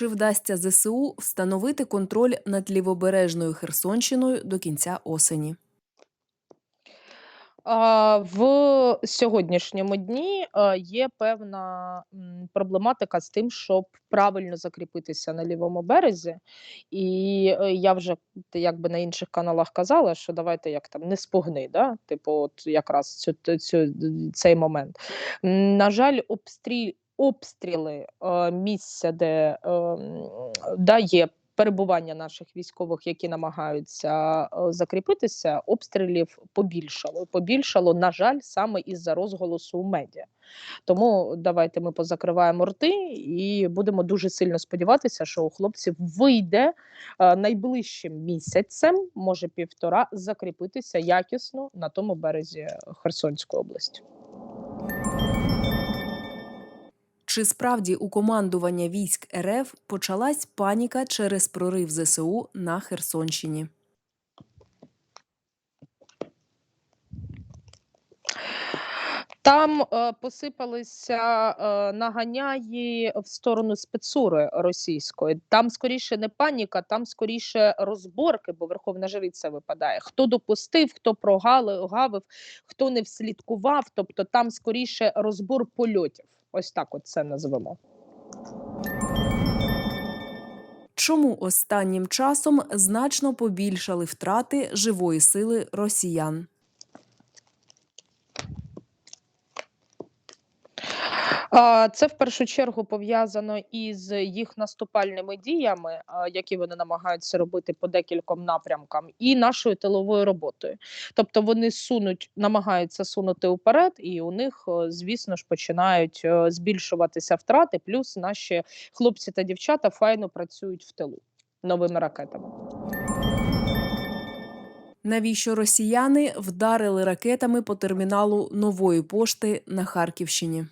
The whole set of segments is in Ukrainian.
Чи вдасться ЗСУ встановити контроль над лівобережною Херсонщиною до кінця осені? В сьогоднішньому дні, є певна, проблематика з тим, щоб правильно закріпитися на лівому березі. І, е, я вже якби на інших каналах казала, що давайте як там не спугни, да, типу, от якраз цю цю цей момент. На жаль, обстрі обстріли, е, місця, де, ем, да, є перебування наших військових, які намагаються, е, закріпитися, обстрілів побільшало. Побільшало, на жаль, саме із-за розголосу у медіа. Тому давайте ми позакриваємо рти і будемо дуже сильно сподіватися, що у хлопців вийде, е, найближчим місяцем, може півтора, закріпитися якісно на тому березі Херсонської області. Чи справді у командування військ РФ почалась паніка через прорив ЗСУ на Херсонщині? Там, е, посипалися, е, наганяї в сторону спецури російської. Там скоріше не паніка, там скоріше розборки, бо Верховна Жриця випадає. Хто допустив, хто прогали гавив, хто не вслідкував. Тобто там скоріше розбор польотів. Ось так от це назвемо. Чому останнім часом значно побільшали втрати живої сили росіян? Це в першу чергу пов'язано із їх наступальними діями, які вони намагаються робити по декільком напрямкам, і нашою тиловою роботою. Тобто вони сунуть, намагаються сунути вперед, і у них, е, звісно ж, починають е, збільшуватися втрати. Плюс наші хлопці та дівчата файно працюють в тилу новими ракетами. Навіщо росіяни вдарили ракетами по терміналу нової пошти на Харківщині?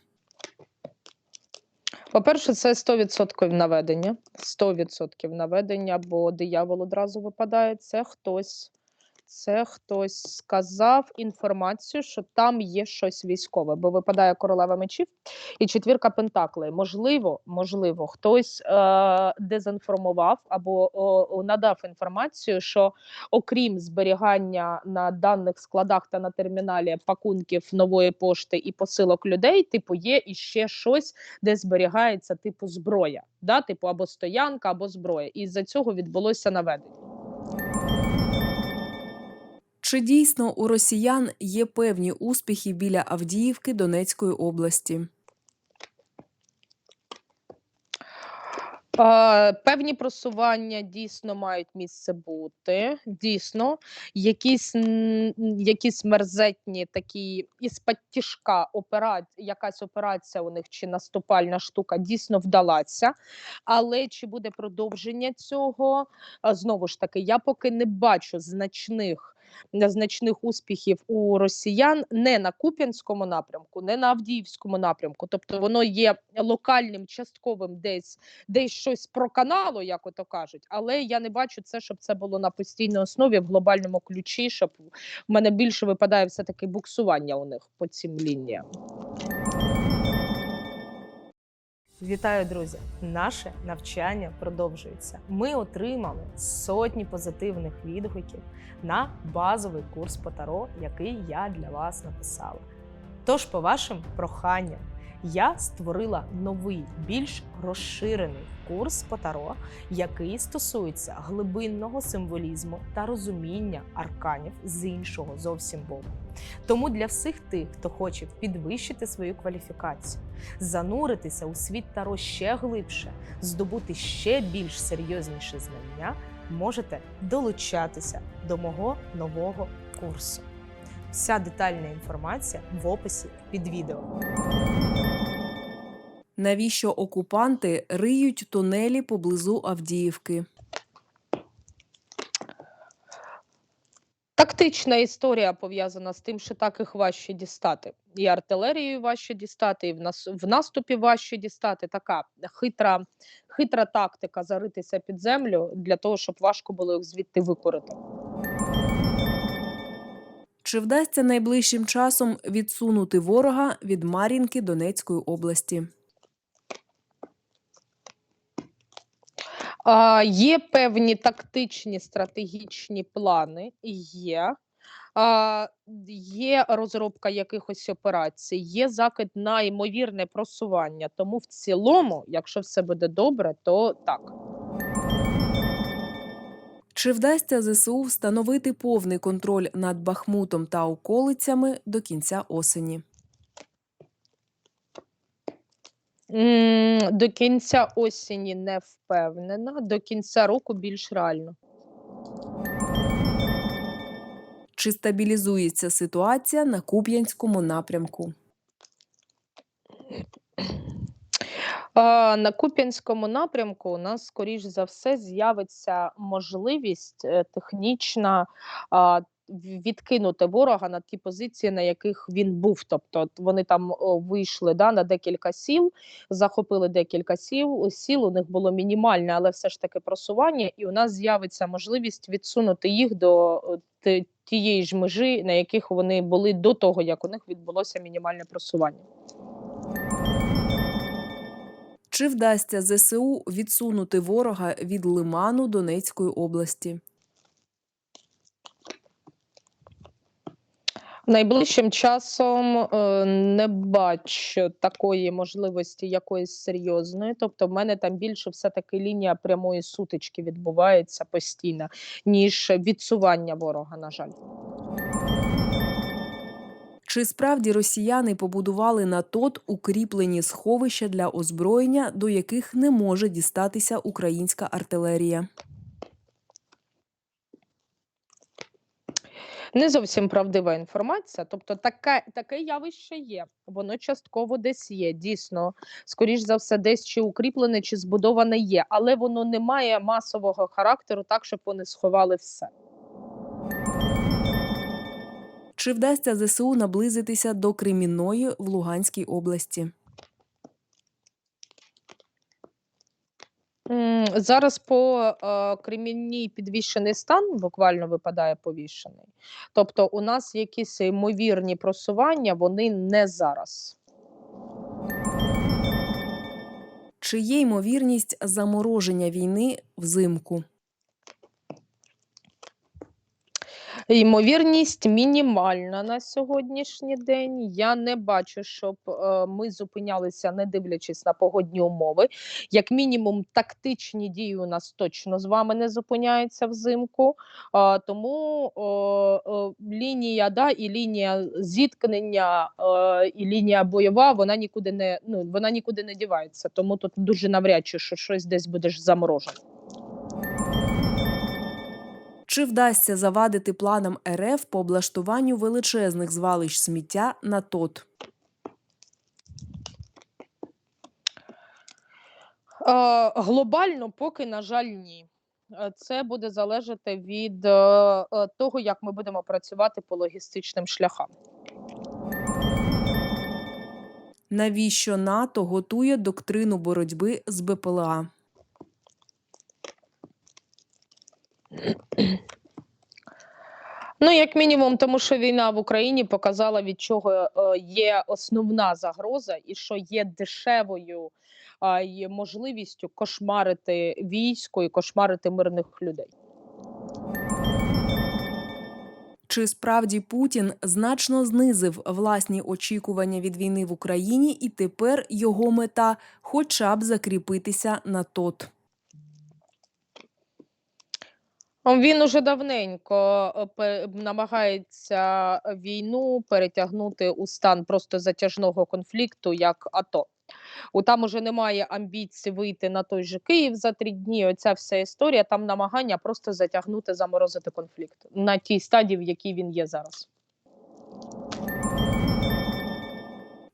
По-перше, це 100% наведення. 100% наведення, бо диявол одразу випадає. Це хтось, це хтось сказав інформацію, що там є щось військове, бо випадає королева мечів і четвірка пентаклей. Можливо, можливо, хтось е- дезінформував або о, надав інформацію, що окрім зберігання на даних складах та на терміналі пакунків нової пошти і посилок людей, типу, є іще щось, де зберігається типу зброя, да? типу або стоянка, або зброя. І з-за цього відбулося наведення. Чи дійсно у росіян є певні успіхи біля Авдіївки Донецької області? Певні просування дійсно мають місце бути. Дійсно, якісь якісь мерзетні такі із-пад тяжка операція, якась операція у них чи наступальна штука дійсно вдалася. Але чи буде продовження цього? Знову ж таки, я поки не бачу значних. Значних успіхів у росіян не на Куп'янському напрямку, не на Авдіївському напрямку. Тобто воно є локальним, частковим десь десь щось проканало, як ото кажуть, але я не бачу це, щоб це було на постійній основі в глобальному ключі, щоб в мене більше випадає все таки буксування у них по цим лініям. Вітаю, друзі! Наше навчання продовжується. Ми отримали сотні позитивних відгуків на базовий курс по таро, який я для вас написала. Тож, по вашим проханням, я створила новий, більш розширений курс по таро, який стосується глибинного символізму та розуміння арканів з іншого зовсім боку. Тому для всіх тих, хто хоче підвищити свою кваліфікацію, зануритися у світ таро ще глибше, здобути ще більш серйозніші знання, можете долучатися до мого нового курсу. Вся детальна інформація в описі під відео. Навіщо окупанти риють тунелі поблизу Авдіївки? Тактична історія пов'язана з тим, що так їх важче дістати. І артилерією важче дістати, і в нас в наступі важче дістати. Така хитра, хитра тактика заритися під землю для того, щоб важко було їх звідти викорити. Чи вдасться найближчим часом відсунути ворога від Мар'їнки Донецької області? Є певні тактичні стратегічні плани, є. Є розробка якихось операцій, є закид на ймовірне просування. Тому в цілому, якщо все буде добре, то так. Чи вдасться ЗСУ встановити повний контроль над Бахмутом та околицями до кінця осені? До кінця осені не впевнена, до кінця року більш реально. Чи стабілізується ситуація на Куп'янському напрямку? На Куп'янському напрямку у нас, скоріш за все, з'явиться можливість е, технічна відкинути ворога на ті позиції, на яких він був. Тобто вони там вийшли да, на декілька сіл, захопили декілька сіл. Сіл у них було мінімальне, але все ж таки просування, і у нас з'явиться можливість відсунути їх до тієї ж межі, на яких вони були до того, як у них відбулося мінімальне просування. Чи вдасться ЗСУ відсунути ворога від лиману Донецької області? Найближчим часом е, не бачу такої можливості якоїсь серйозної. Тобто, в мене там більше все-таки лінія прямої сутички відбувається постійно, ніж відсування ворога, на жаль. Чи справді росіяни побудували на ТОТ укріплені сховища для озброєння, до яких не може дістатися українська артилерія? Не зовсім правдива інформація. Тобто, таке, таке явище є. Воно частково десь є. Дійсно, скоріш за все, десь чи укріплене, чи збудоване є, але воно не має масового характеру, так щоб вони сховали все. Чи вдасться ЗСУ наблизитися до Кремінної в Луганській області? Зараз по е, Кремінній підвішений стан буквально випадає повішений. Тобто, у нас якісь ймовірні просування, вони не зараз. Чи є ймовірність замороження війни взимку? Ймовірність мінімальна на сьогоднішній день. Я не бачу, щоб е, ми зупинялися, не дивлячись на погодні умови. Як мінімум, тактичні дії у нас точно з вами не зупиняються взимку. Тому лінія да, і лінія зіткнення, е, і лінія бойова, вона нікуди не ну вона нікуди не дівається. Тому тут дуже навряд чи що щось десь будеш заморожено. Чи вдасться завадити планам РФ по облаштуванню величезних звалищ сміття на ТОТ? Е, глобально, поки, на жаль, ні. Е, Це буде залежати від е, того, як ми будемо працювати по логістичним шляхам. Навіщо НАТО готує доктрину боротьби з БПЛА? Ну, як мінімум, тому що війна в Україні показала, від чого е, є основна загроза, і що є дешевою є можливістю кошмарити військо і кошмарити мирних людей. Чи справді Путін значно знизив власні очікування від війни в Україні, і тепер його мета хоча б закріпитися на ТОТ? Він уже давненько е, намагається війну перетягнути у стан просто затяжного конфлікту, як АТО. У там уже немає амбіцій вийти на той же Київ за три дні. Оця вся історія. Там намагання просто затягнути, заморозити конфлікт на тій стадії, в якій він є зараз.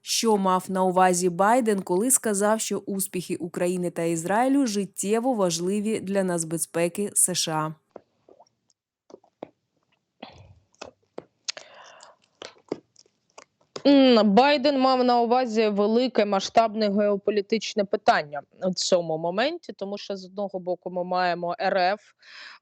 Що мав на увазі Байден, коли сказав, що успіхи України та Ізраїлю життєво важливі для нацбезпеки США? Байден мав на увазі велике масштабне геополітичне питання у цьому моменті, тому що з одного боку ми маємо РФ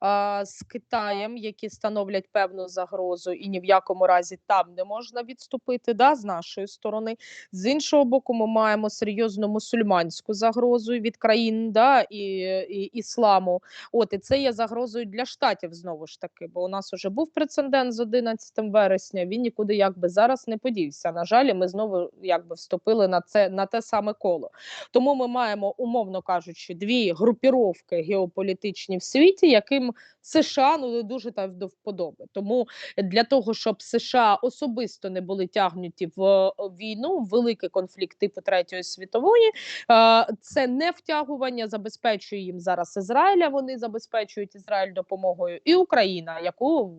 а, з Китаєм, які становлять певну загрозу, і ні в якому разі там не можна відступити да, з нашої сторони. З іншого боку, ми маємо серйозну мусульманську загрозу від країн да, і, і ісламу. От і це є загрозою для штатів знову ж таки, бо у нас вже був прецедент з 11 вересня. Він нікуди якби зараз не подівся. На жаль, ми знову якби вступили на це на те саме коло. Тому ми маємо, умовно кажучи, дві групіровки геополітичні в світі, яким США ну дуже там до вподоби. Тому для того, щоб США особисто не були тягнуті в війну, в великий конфлікт типу третьої світової, е, це не втягування забезпечує їм зараз Ізраїля. Вони забезпечують Ізраїль допомогою, і Україна, яку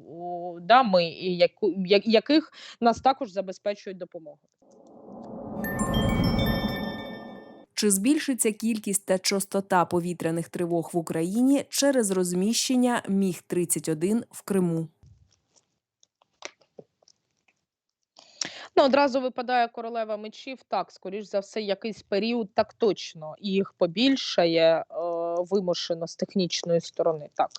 да ми і яку яких нас також забезпечують допомогою. Чи збільшиться кількість та частота повітряних тривог в Україні через розміщення Міг 31 в Криму? Ну, одразу випадає королева мечів. Так, скоріш за все, якийсь період так точно і їх побільшає е, вимушено з технічної сторони. Так.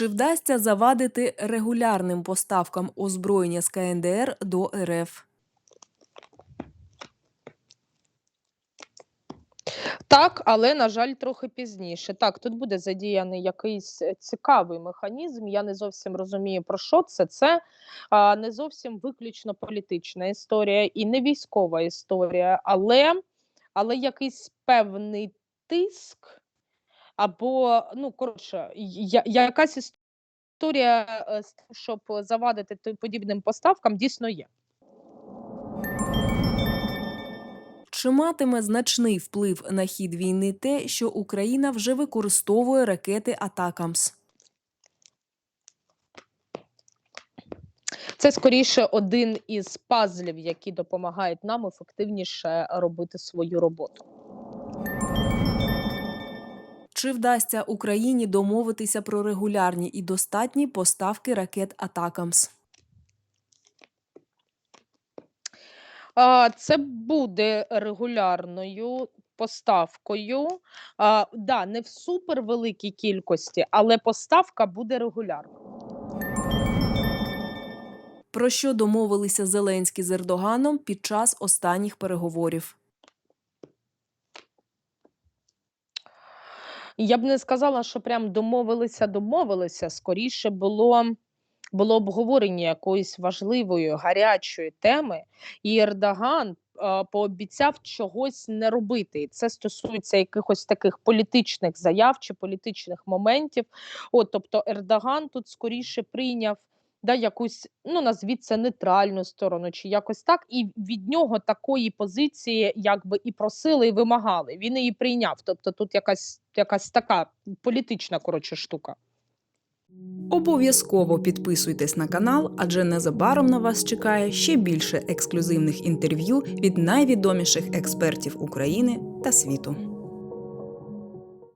Чи вдасться завадити регулярним поставкам озброєння з КНДР до РФ? Так, але на жаль, трохи пізніше. Так, тут буде задіяний якийсь е, цікавий механізм. Я не зовсім розумію про що це. Це а, не зовсім виключно політична історія і не військова історія, але, але якийсь певний тиск, або ну коротше, я, якась історія е, з тим, щоб завадити подібним поставкам, дійсно є. Чи матиме значний вплив на хід війни те, що Україна вже використовує ракети Атакамс? Це скоріше один із пазлів, які допомагають нам ефективніше робити свою роботу. Чи вдасться Україні домовитися про регулярні і достатні поставки ракет Атакамс? Це буде регулярною поставкою. А, да, не в супервеликій кількості, але поставка буде регулярна. Про що домовилися Зеленський з Ердоганом під час останніх переговорів? Я б не сказала, що прям домовилися, домовилися. Скоріше було, було обговорення якоїсь важливої гарячої теми, і Ердоган пообіцяв чогось не робити. І це стосується якихось таких політичних заяв чи політичних моментів. От, тобто, Ердоган тут скоріше прийняв. Да, якусь, ну назвіть це нейтральну сторону, чи якось так, і від нього такої позиції, якби і просили, і вимагали. Він її прийняв. Тобто, тут якась якась така політична коротше штука. Обов'язково підписуйтесь на канал, адже незабаром на вас чекає ще більше ексклюзивних інтерв'ю від найвідоміших експертів України та світу.